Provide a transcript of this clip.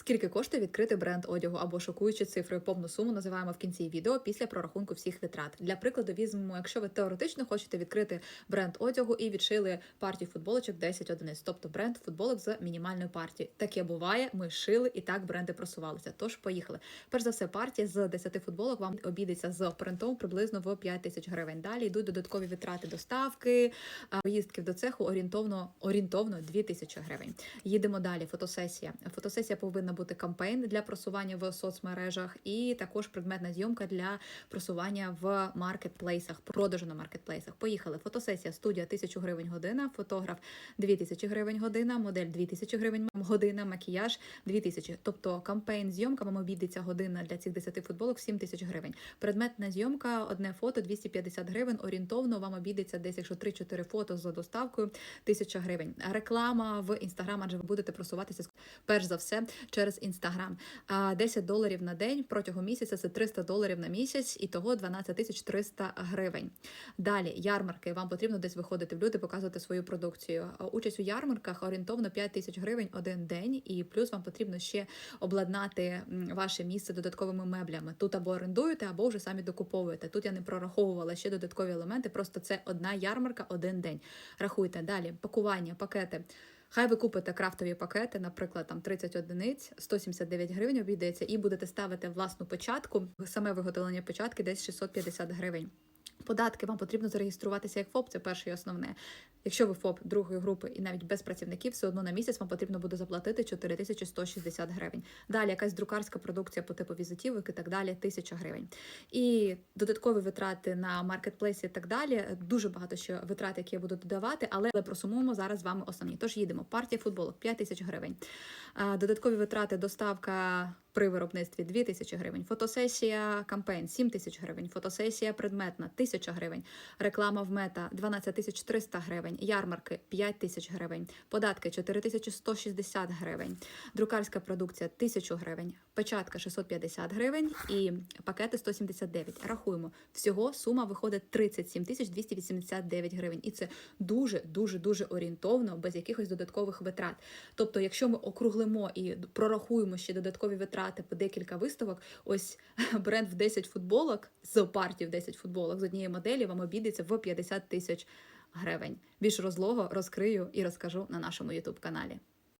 Скільки коштує відкрити бренд одягу або шокуючи цифрою повну суму називаємо в кінці відео після прорахунку всіх витрат. Для прикладу візьмемо, якщо ви теоретично хочете відкрити бренд одягу і відшили партію футболочок 10 одиниць, тобто бренд футболок з мінімальною партією. Таке буває. Ми шили і так бренди просувалися. Тож поїхали. Перш за все, партія з 10 футболок вам обійдеться з принтом приблизно в 5 тисяч гривень. Далі йдуть додаткові витрати доставки, поїздки до цеху орієнтовно орієнтовно 2 тисячі гривень. Їдемо далі. Фотосесія. Фотосесія повинна бути кампейн для просування в соцмережах, і також предметна зйомка для просування в маркетплейсах, продажу на маркетплейсах. Поїхали. Фотосесія, студія 1000 гривень година, фотограф 2000 гривень година, модель 2000 гривень година, макіяж 2000. Тобто кампейн зйомка вам обійдеться година для цих 10 футболок 7000 гривень. Предметна зйомка, одне фото 250 гривень. Орієнтовно вам обійдеться десь, якщо 3-4 фото з доставкою 1000 гривень. Реклама в інстаграм, адже ви будете просуватися перш за все через інстаграм. А 10 доларів на день протягом місяця це 300 доларів на місяць, і того 12 тисяч 300 гривень. Далі ярмарки. Вам потрібно десь виходити в люди, показувати свою продукцію. Участь у ярмарках орієнтовно 5 тисяч гривень один день, і плюс вам потрібно ще обладнати ваше місце додатковими меблями. Тут або орендуєте, або вже самі докуповуєте. Тут я не прораховувала ще додаткові елементи. Просто це одна ярмарка, один день. Рахуйте далі. Пакування, пакети. Хай ви купите крафтові пакети, наприклад, там 30 одиниць, 179 гривень обійдеться, і будете ставити власну початку, Саме виготовлення початки десь 650 гривень. Податки вам потрібно зареєструватися як ФОП, це перше і основне. Якщо ви ФОП другої групи і навіть без працівників, все одно на місяць вам потрібно буде заплатити 4160 гривень. Далі якась друкарська продукція по типу візитівок і так далі, 1000 гривень. І додаткові витрати на маркетплейсі і так далі. Дуже багато ще витрат, які я буду додавати, але просумуємо зараз з вами основні. Тож їдемо. Партія футболок 5 тисяч гривень. Додаткові витрати, доставка. При виробництві 2 тисячі гривень, фотосесія кампейн 7 тисяч гривень, фотосесія предметна 1000 гривень, реклама в мета 12 тисяч 300 гривень, ярмарки 5 тисяч гривень, податки 4160 гривень, друкарська продукція 1000 гривень, печатка 650 гривень і пакети 179. Рахуємо. Всього сума виходить 37 тисяч 289 гривень. І це дуже, дуже, орієнтовно, без якихось додаткових витрат. Тобто, якщо ми округлимо і прорахуємо ще додаткові витрати по декілька виставок, ось бренд в 10 футболок з партії в 10 футболок з однієї моделі вам обійдеться в 50 тисяч гривень. Більш розлого розкрию і розкажу на нашому ютуб каналі.